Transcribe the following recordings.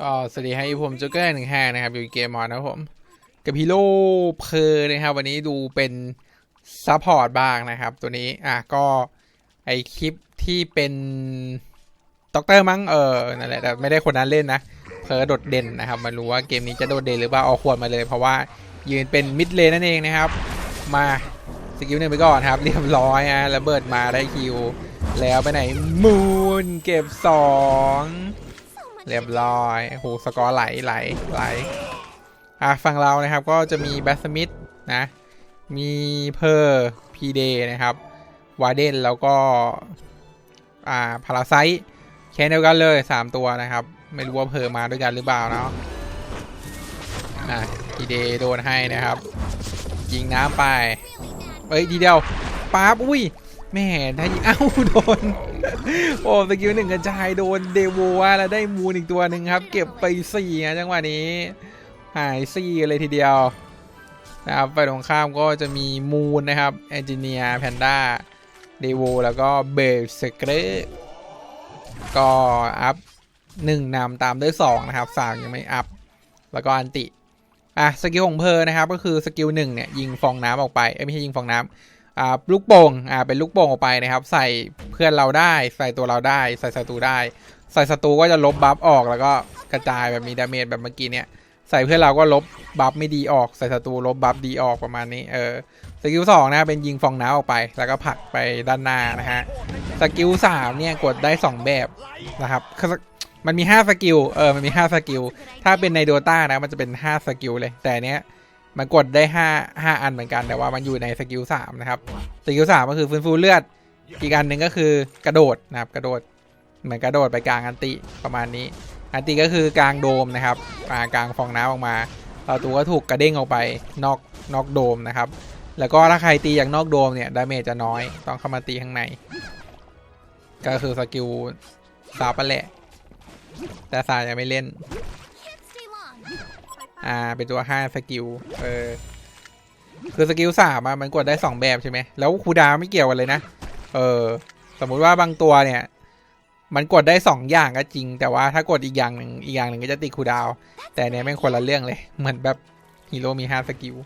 ก็สวัสดีให้ผมจูเกอร์หนึ่งห้านะครับ อยู่เกมมอนนะผม กับฮีโร่เพอร์นะครับ วันนี้ดูเป็นซัพพอร์ตบ้างนะครับ ตัวนี้ อะก็ไอคลิปที่เป็นด็อกเตอร์มั้งเออนั่นแหละแต่ไม่ได้คนนั้นเล่นนะ เพอร์โดดเด่นนะครับ มารู้ว่าเกมนี้จะโดดเด่นหรือเปล่าเอาขวดมาเลย เพราะว่ายืนเป็นมิดเลนนั่นเองนะครับ มาสกิลหนึ่งไปก่อนครับ เรียบร้อยอะระเบิดมาได้คิว แล้วไปไหนมูนเก็บสอง เรียบร้อยโหสกอร์ไหลไหลไหลอะฝั่งเรานะครับก็จะมีแบสมิธนะ มีเพอร์พีเดนะครับวาเดนแล้วก็อ่าพาราไซแค่เดียวกันเลย 3 ตัวนะครับ ไม่รู้ว่าเพอร์มาด้วยกันหรือเปล่าเนาะอะพีเดโดนให้นะครับ ยิงน้ำไป เอ้ยทีเดียวป๊าบอุ้ยแม่ถ้ายิงอ้าวโดน โอ้สกิลหนึ่งกระจายโดนเดโวว่าแล้วได้มูนอีกตัวหนึ่งครับ เก็บไปสี่นะจังหวะนี้ หายสี่เลยทีเดียวนะครับฝ่ายตรงข้ามก็จะมีมูนนะครับเอนจิเนียร์แพนด้าเดโวแล้วก็เบลสเกรก็อัพหนึ่งนำตามด้วยสองนะครับสามยังไม่อัพ แล้วก็อันติอะสกิลของเพอร์นะครับก็คือสกิลหนึ่งเนี่ยยิงฟองน้ำออกไป เอ้ยไม่ใช่ยิงฟองน้ำอ่า ลูกโป่งอ่าเป็นลูกโป่งออกไปนะครับ ใส่เพื่อนเราได้ ใส่ตัวเราได้ ใส่ศัตรูได้ ใส่ศัตรูก็จะลบบัฟออกแล้วก็กระจายแบบมีดาเมจแบบเมื่อกี้เนี่ยใส่เพื่อนเราก็ลบบัฟไม่ดีออก ใส่ศัตรูลบบัฟดีออกประมาณนี้เออสกิลสองนะเป็นยิงฟองน้ำออกไป แล้วก็ผักไปด้านหน้านะฮะสกิลสามเนี่ยกดได้สองแบบนะครับมันมีห้าสกิลเออมันมีห้าสกิลถ้าเป็นในโดตานะมันจะเป็น 5 สกิลเลย แต่เนี้ย มันกดได้5 5อันเหมือนกันแต่ว่ามันอยู่ในสกิล3นะครับสกิล3ก็คือฟื้นฟูเลือด อีกอันหนึ่งก็คือกระโดดนะครับกระโดดเหมือนกระโดดไปกลางอันติประมาณนี้ อันติก็คือกลางโดมนะครับอ่ากลางฟองน้ำออกมาประตูก็ถูกกระเด้งออกไปนอกนอกโดมนะครับ แล้วก็ถ้าใครตีอย่างนอกโดมเนี่ยดาเมจจะน้อยต้องเข้ามาตีข้างใน ก็คือสกิลซาปะแหละ แต่ซายยังไม่เล่น อ่า เป็นตัวห้าสกิล เออ คือสกิลสามอะมันกดได้สองแบบใช่ไหม แล้วคูดาวไม่เกี่ยวกันเลยนะ เออ สมมุติว่าบางตัวเนี่ย มันกดได้สองอย่างก็จริง แต่ว่าถ้ากดอีกอย่างหนึ่งอีกอย่างหนึ่งก็จะติดคูดาว แต่เนี้ยแม่งคนละเรื่องเลย เหมือนแบบฮีโร่มีห้าสกิล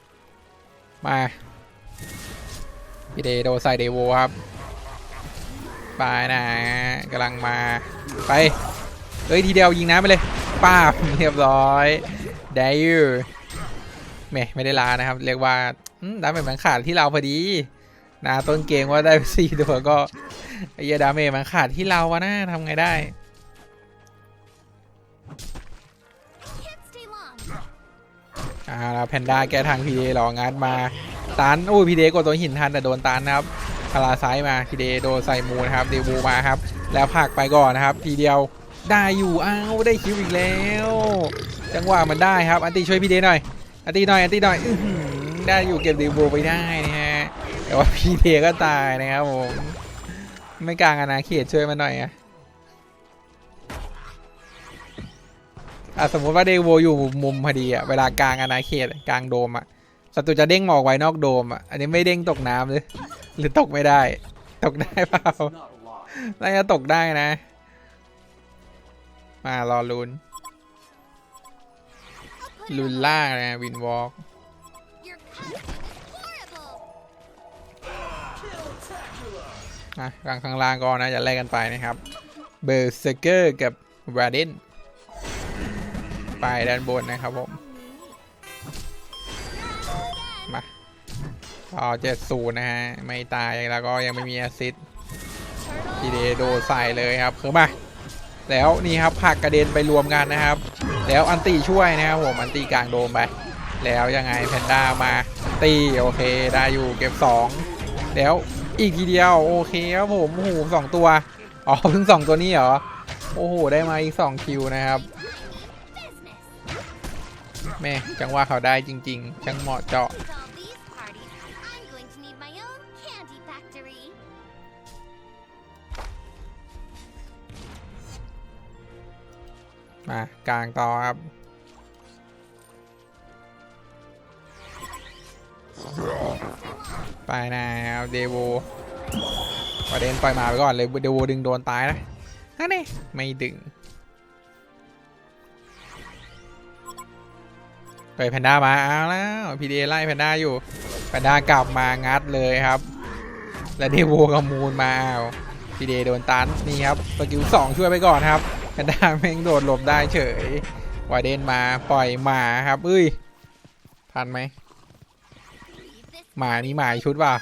มาพี่เดโดไซเดโวครับ ไปนะกำลังมา ไป เอ้ยทีเดียวยิงน้ำไปเลยป้าบเรียบร้อยได้อยู่แหม่ไม่ได้ลานะครับ เรียกว่าดาเมจมันขาดที่เราพอดีนะต้นเกมว่าได้สี่ตัวก็ไอ้เหี้ยดาเมจมันขาดที่เราวะนะทำไงได้อ่าแล้วแพนด้าแก้ทางพีเดหรองานมาตันโอ้ยพีเดกดตัวหินทันแต่โดนตันนะครับพาราไซมาพีเดโดนใส่มูนะครับเดบูมาครับ แล้วผักไปก่อนนะครับ ทีเดียว ได้อยู่อ้าวได้คิวอีกแล้ว จังหวะมันได้ครับ อันตีช่วยพี่เดหน่อย อันตีหน่อย อันตีหน่อยอได้อยู่เก็บเดบูไปได้นะฮะ แต่ว่าพี่เดก็ตายนะครับผม ไม่กลางอาณาเขตช่วยมันหน่อยอะอะสมมติว่าเดโวอยู่มุมพอดีอะเวลากลางอาณาเขตกลางโดมอะศัตรูจะเด้งหมอกไว้นอกโดมอะอันนี้ไม่เด้งตกน้ำเลยหรือตกไม่ได้ ตกได้เปล่าน่าจะตกได้นะ มารอลุ้นลุนล่านะวินวอล์กอะกลางข้างล่างก็นะจะแลกกันไปนะครับ เบอร์เซเกอร์กับวาเดนไปด้านบนนะครับผม มาต่อเจ็ดศูนย์นะฮะ ไม่ตายแล้วก็ยังไม่มีแอสซิสต์พีเดโดใส่เลยครับคือมา แล้วนี่ครับผักกระเด็นไปรวมกันนะครับ แล้วอันตีช่วยนะครับผมอันตีกลางโดมไป แล้วยังไงแพนด้ามาตีโอเคได้อยู่เก็บ 2 แล้วอีกทีเดียวโอเคครับผมโอ้โหสองตัวอ๋อเพิ่งสองตัวนี้เหรอโอ้โหได้มาอีก2คิวนะครับแม่จังว่าเขาได้จริง ๆ ช่างเหมาะเจาะ มากลางต่อครับไปนะครับเดโวประเด็นปล่อยมาไปก่อนเลยเดโวดึงโดนตายนะนั่นเองไม่ดึงไปแพนด้ามาเอาแล้วพีเดไล่แพนด้าอยู่แพนด้ากลับมางัดเลยครับ และเดโวกับมูนมาเอาพีเดโดนตันนี่ครับสกิลสองช่วยไปก่อนครับ แพนด้าแม่งโดดหลบได้เฉยวาเดนมาปล่อยหมาครับเอ้ยทันไหมหมานี่หมาชุดว่ะ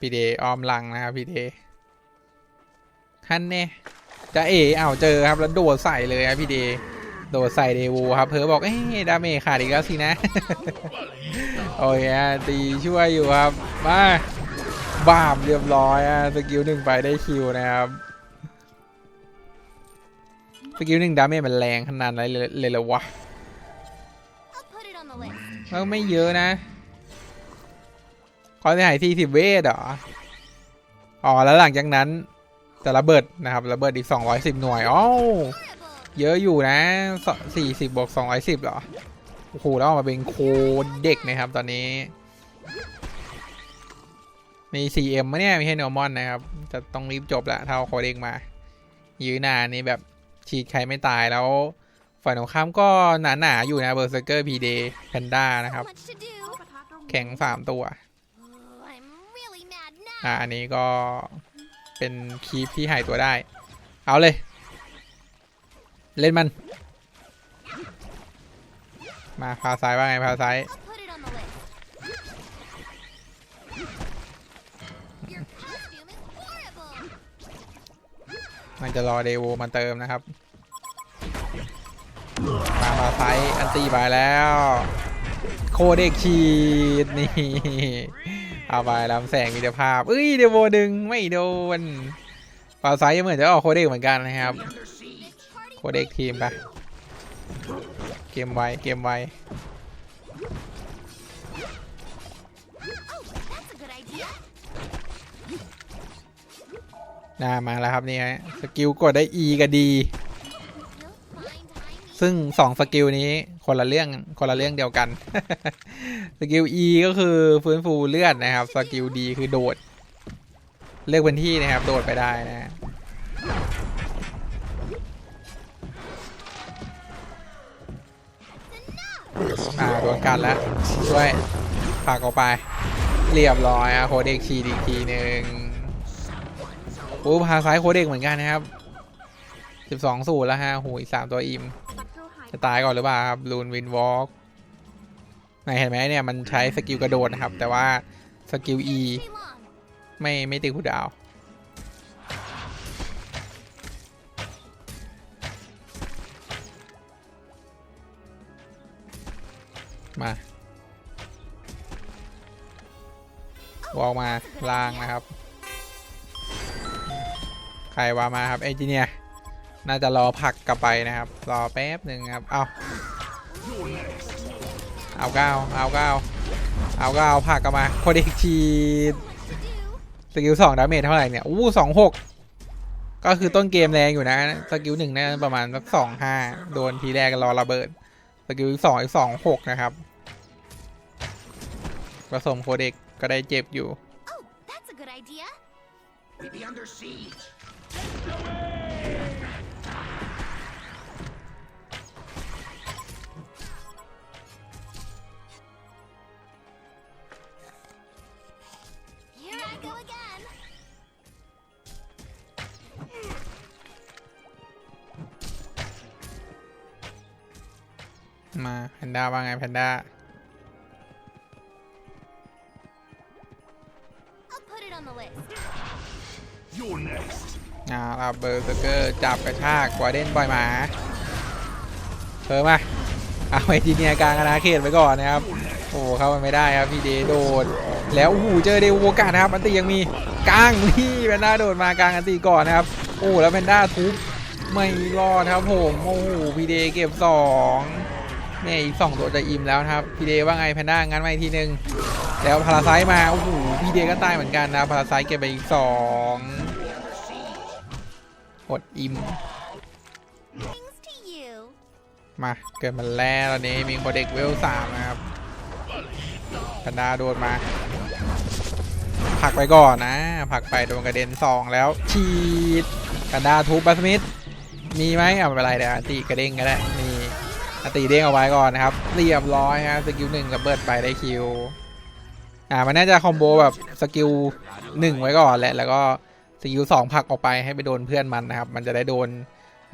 พีเดออมลังนะครับพีเดฮันเน่จะเอ๋อ้าเจอครับแล้วโดดใส่เลยครับพี่เดโดดใส่เดวูครับ เพอบอกเอ้ดาเมจขาดอีกแล้วสินะ โอ้ยตีช่วยอยู่ครับ มา บ้ามเรียบร้อยอะสกิลหนึ่งไปได้คิวนะครับสกิลหนึ่งดาเมจมันแรงขนาดไหนเลยเลยเหรอวะ I'll put it on the list. แล้วไม่เยอะนะความเสียหายสี่สิบเวทเหรอ อ๋อ แล้วหลังจากนั้นจะระเบิดนะครับ ระเบิดอีกสองร้อยสิบหน่วยอ๋อ Horrible. เยอะอยู่นะสี่สิบบวกสองร้อยสิบเหรอ โอ้โห แล้วออกมาเป็นโคเด็กนะครับตอนนี้ มี 4M มะเนี่ยม่ใช่นอร์มอนนะครับ จะต้องรีบจบละถ้าเอาโคดเด็กมา ยื้อนานนี่แบบฉีดใครไม่ตายแล้ว ฝ่ายตรงข้ามก็หนาหนาๆอยู่นะเบอร์เซอร์เกอร์พีเดย์แพนด้านะครับ แข็งสามตัว อ่าอันนี้ก็เป็นคีปที่หายตัวได้ เอาเลย เล่นมัน มาพาซ้ายว่าไงพาซ้าย มันจะรอเดโวมาเติมนะครับ มาพาซ้ายอันตีไปแล้ว โคเด็กฉีดนี่เอาไปลำแสงมิตรภาพเอ้ยเดโวดึงไม่โดนพาไซยังเหมือนจะออกโคเด็กเหมือนกันนะครับ โคเด็กทีมไปเกมไวเกมไว น่ามาแล้วครับนี่ฮะสกิลกดได้ E กับ D ซึ่งสองสกิลนี้คนละเรื่องคนละเรื่องเดียวกัน สกิล E ก็คือฟื้นฟูเลือดนะครับ สกิล D คือโดด เลือกพื้นที่นะครับ โดดไปได้นะฮะอ่าโดนกันแล้ว ช่วยผลักออกไป เรียบร้อยอะโคเด็กชีดอีกทีหนึ่ง โอ้พาซ้ายโคเด็กเหมือนกันนะครับสิบสองสูตรแล้วฮะหูอีกสามตัวอิม จะตายก่อนหรือเปล่าครับลูนวินวอล์กไหนเห็นไหมเนี่ยมันใช้สกิลกระโดดนะครับ แต่ว่าสกิล E too long. ไม่ไม่ตีคูดาว มาวอลมาล่างนะครับ ครว่ามาครับเอนจิเนียร์น่าจะรอผลักกลับไปนะครับ รอแป๊บหนึ่งครับ เอาเอาก้าวเอาก้าวเอาก้าวผลักกลับมาโคดิกชีด To do. สกิลสองดาเมจเท่าไหร่เนี่ยอู้สองหกก็คือต้นเกมแรงอยู่นะ สกิลหนึ่งน่าจะประมาณสักสองห้าโดนทีแรกรอระเบิด สกิลสองอีกสองหกนะครับ ผสมโคเด็กก็ได้เจ็บอยู่ Oh, มาแพนด้าว่าไงแพนด้าาเบอร์เซอร์เกอร์จับกระชากวาเดนปล่อยหมาเพิ่มมาเอาไอทีเนียกลางอาณาเขตไปก่อนนะครับ โอ้เข้ามันไม่ได้ครับพี่เดโดด แล้วโอ้โหเจอเดวโอกาสนะครับอันตียังมีกลางนี่แพนด้าโดดมากลางอันตีก่อนนะครับ โอ้แล้วแพนด้าทุบไม่รอดครับผมโอ้โหพี่เดเก็บสองเนี่ยอีกสองตัวจะอิ่มแล้วครับพี่เดว่าไงแพนด้างั้นมาอีกทีหนึ่งแล้วพาราไซมาโอ้โหพี่เดก็ตายเหมือนกันนะพาราไซเก็บไปอีกสอง อดอิ่ม Thanks to you. มา เกิดมันแล้วตอนนี้มีโคเด็กเวลสามนะครับแพนด้าโดนมาผลักไปก่อนนะผลักไปโดนกระเด็นสองแล้วฉีดแพนด้าทุบบัสมิธมีไหมอะไม่เป็นไรเดี๋ยวอันตีกระเด้งก็ได้มีอันตีเด้งเอาไว้ก่อนนะครับ เรียบร้อยฮะสกิลหนึ่งระเบิดไปได้คิว อ่ามันน่าจะคอมโบแบบสกิลหนึ่งไว้ก่อนแหละแล้วก็ สกิลสองผลักออกไปให้ไปโดนเพื่อนมันนะครับ มันจะได้โดน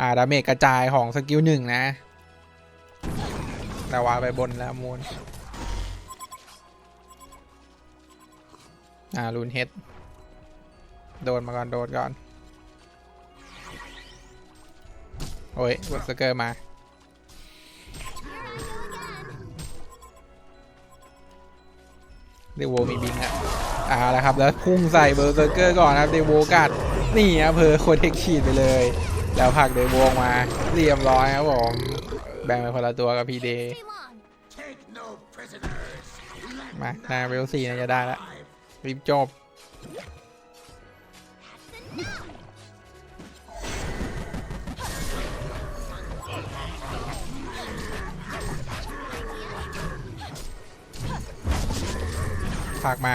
อ่าดาเมจกระจายของสกิลหนึ่งนะแต่ว่าไปบนแล้วมูลอ่าลูนเฮดโดนมาก่อนโดนก่อน โอ้ยบอสเกอร์มา Here I go again. เดโวมีบิงอะ อ่าล้วครับ แล้วพุ่งใส่เบอร์เซอร์เกอร์ก่อนนะครับเดโวกัดนี่ครับเพอโคเทคฉีดไปเลย แล้วผักเดโวออมาเรียบร้อยครับผมแบ่งไปคนละตัวกับพีเดมาหนาเวลสี่น่าจะได้แล้วรีบจบฝากมา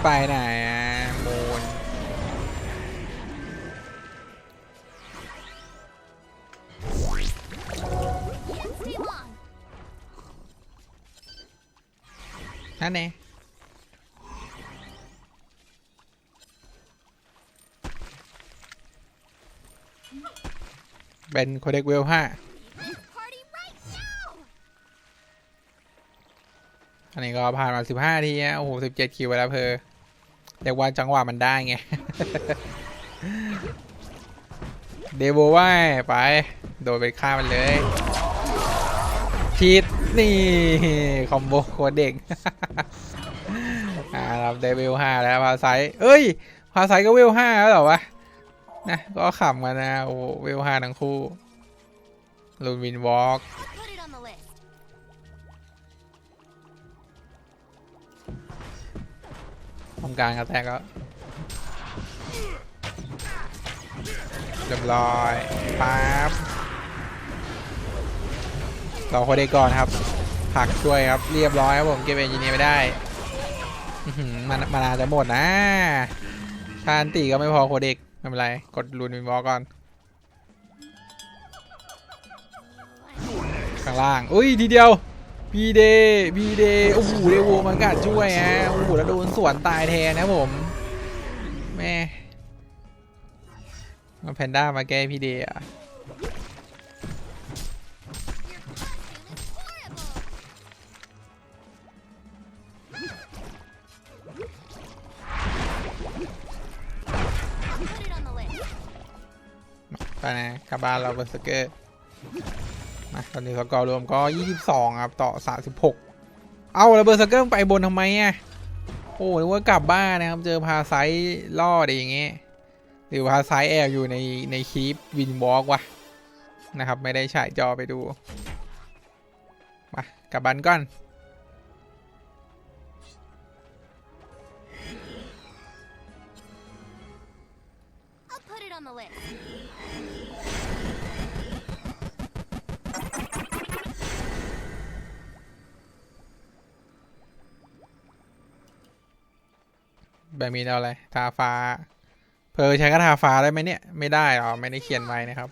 ไปไหนมูนนั่นเองเป็นโคเด็กเวลห้า อันนี้ก็ผ่านมาสิบห้าทีฮะโอ้โหสิบเจ็ดคิวไปแล้วเพอเรียกว่าจังหวะมันได้ไง เดโวว่าไป โดนไปฆ่ามันเลยชีดนี่ คอมโบโคตรเด็กอ่ารับเดวิลห้าแล้วพาไซเอ้ย พาไซก็เวลห้าแล้วเหรอวะนะก็ขำกันนะ โอ้เวลห้าทั้งคู่ลูนวินวอล์ก ทำการกระแทกก็เรียบร้อยปั๊บรอโคเดก่อนครับ ผักช่วยครับ เรียบร้อยครับผม เก็บเอนจิเนียร์ไม่ได้มันมันาจะหมดนะชานตีก็ไม่พอโคเด็กไม่เป็นไร กดรูนวินวอก่อน ข้างล่าง อุ้ยทีเดียว พีเดพีเดโอ้โหเดโวมันกัดช่วยฮะโอ้โหแล้วโดนสวนตายแทนนะผมแม่มาแพนด้ามาแก้พีเดอะไปนะกลับบ้านเราเบอร์สเกอร์ นะตอนนี้สกอร์รวมก็ 22 ครับ ต่อ 36 เอาแล้วเบอร์สเกิร์ไปบนทำไมอะโอ้ยว่ากลับบ้านนะครับ เจอพาไซล่ออะไรอย่างเงี้ยหรือพาไซแอบอยู่ในในคลิปวินวอล์กวะนะครับ ไม่ได้ฉายจอไปดูมากลับบ้านก่อน บบมีเอาอะไรทาฟ้า เพอใช้กระทาฟ้าได้ไหมเนี่ย ไม่ได้หรอไม่ได้เขียนไว้นะครับ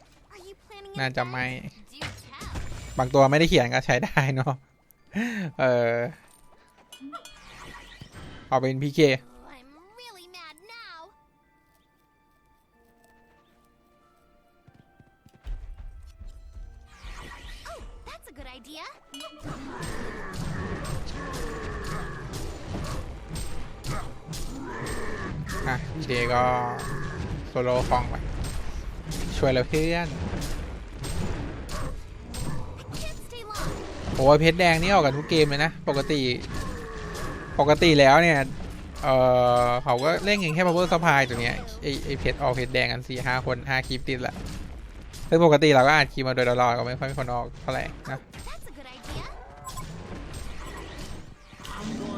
น่าจะไม่ บางตัวไม่ได้เขียนก็ใช้ได้เนาะ เออ เอาเป็นพีเค เคก็โซโล่ฟองไปช่วยเราเพื่อนโอ้เพชรแดงนี่ออกกันทุกเกมเลยนะ ปกติ ปกติแล้วเนี่ย เออเขาก็เล่นกันแค่ power supply ตัวเนี้ยไอไอเพชรออกเพชรแดงกันสี่ห้าคนห้าคลิปติดละซึ่งปกติเราก็อ่านคลิปมาโดยตลอดก็ไม่ค่อยมีคนออกเท่าไหร่นะ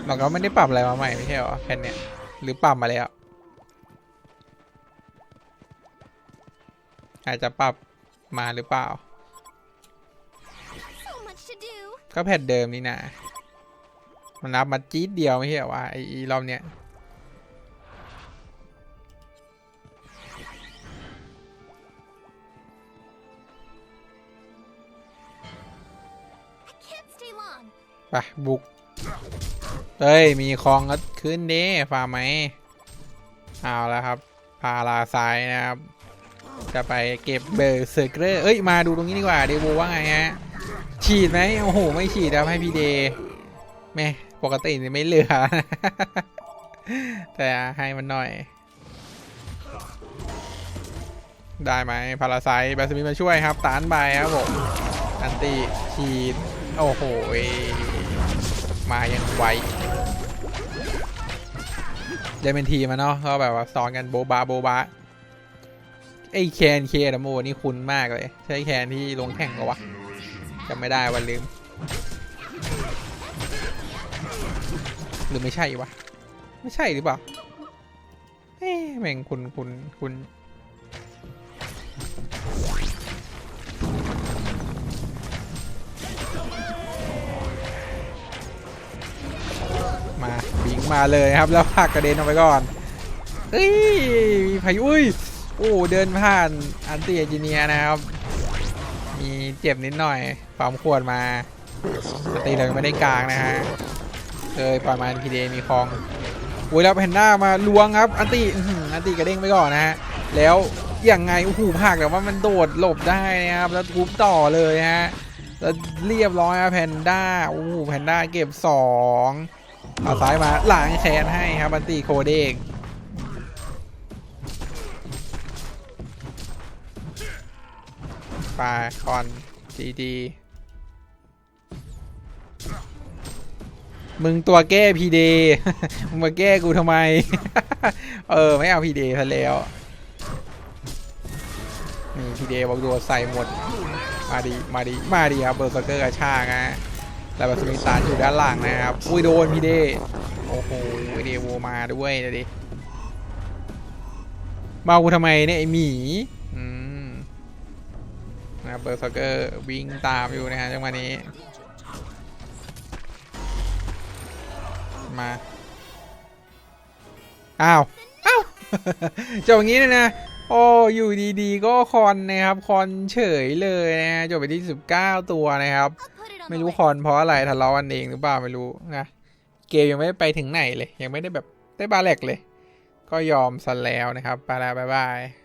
เราก็ไม่ได้ปรับอะไรมาใหม่ไม่ใช่หรอแผ่นเนี้ยหรือปรับมาแล้ว อาจจะปรับมาหรือเปล่า ก็แพนเดิมนี่นะมันรับมาจี๊ดเดียวไม่เช่หรอวะไอ้รอบเนี้ยปะบุกเอ้ย มีคลองก็ขึ้นดิฟาไหม เอาแล้วครับ พาลาสายนะครับ จะไปเก็บเบอร์เซอร์เกอร์เอ้ย มาดูตรงนี้ดีกว่า เดโวว่าไงฮะ ฉีดไหมโอ้โห ไม่ฉีดครับให้พี่เดย์แม่ปกติไม่เหลือ แต่ให้มันหน่อย ได้ไหมพาราไซแบสมินมาช่วยครับ ตานไปครับผม อันติฉีด โอ้โหเอ้ยมายังไวเดนเป็นทีมมาเนาะก็แบบว่าซ้อนกันโบบาโบบา ไอ้แคนเคนะโมนี่คุ้นมากเลย ใช่แคนที่ลงแข่งก็วะจำไม่ได้วันลืม หรือไม่ใช่วะ ไม่ใช่หรือเปล่าเอ๊แม่งคุณคุณคุณมาบิงมาเลยครับแล้วผลักกระเด็นออกไปก่อนเอ้ยมีพายุอุ้ย อ้เดินผ่านอันตีเอจิเนียนะครับ มีเจ็บนิดหน่อยความขวดมาตีเรายังไม่ได้กลางนะฮะเลยประมาพีเดมีคลองอุ้ยแล้วแพนด้ามาล้วงครับ อันตียอันตีกระเด้งไปก่อนนะฮะ แล้วอยังไงโอ้โหผักแต่ว่ามันโดดหลบได้นะครับ แล้วทุบต่อเลยฮะแล้วเรียบร้อยครับแพนด้าโอ้โหแพนด้าเก็บสองเอาซ้ายมาหลังแขนให้ครับอันตีโคเด้ง กไปคอนจีดีมึงตัวแก้พีเดมึงมาแก้กูทำไม เออ ไม่เอาพีเดซะแล้ว นี่พีเดบอกดูใส่หมด มาดี มาดี มาดีครับ เบอร์เซอร์เกอร์กระชากนะแล้วบบสมิธานอยู่ด้านหลังนะครับ อุ้ยโดนพีเด โอ้โหพีเดโวมาด้วยเดี๋ยวดิมากูทำไมเนี่ยไอหมี อืม นะเบอร์ซอร์เกอร์วิ่งตามอยู่นะฮะจังหวะนี้ มา อ้าว อ้าวจบอย่างนี้เลยนะ โอ้อยู่ดีๆ ก็คอนนะครับ คอนเฉยเลยนะ จบไปที่ 19 ตัวนะครับ ไม่รู้คอนเพราะอะไรทะเลาะกันเองหรือเปล่าไม่รู้นะ เกมยังไม่ไปถึงไหนเลย ยังไม่ได้แบบได้บาแหลกเลย ก็ยอมซะแล้วนะครับไปแล้วบ๊ายบาย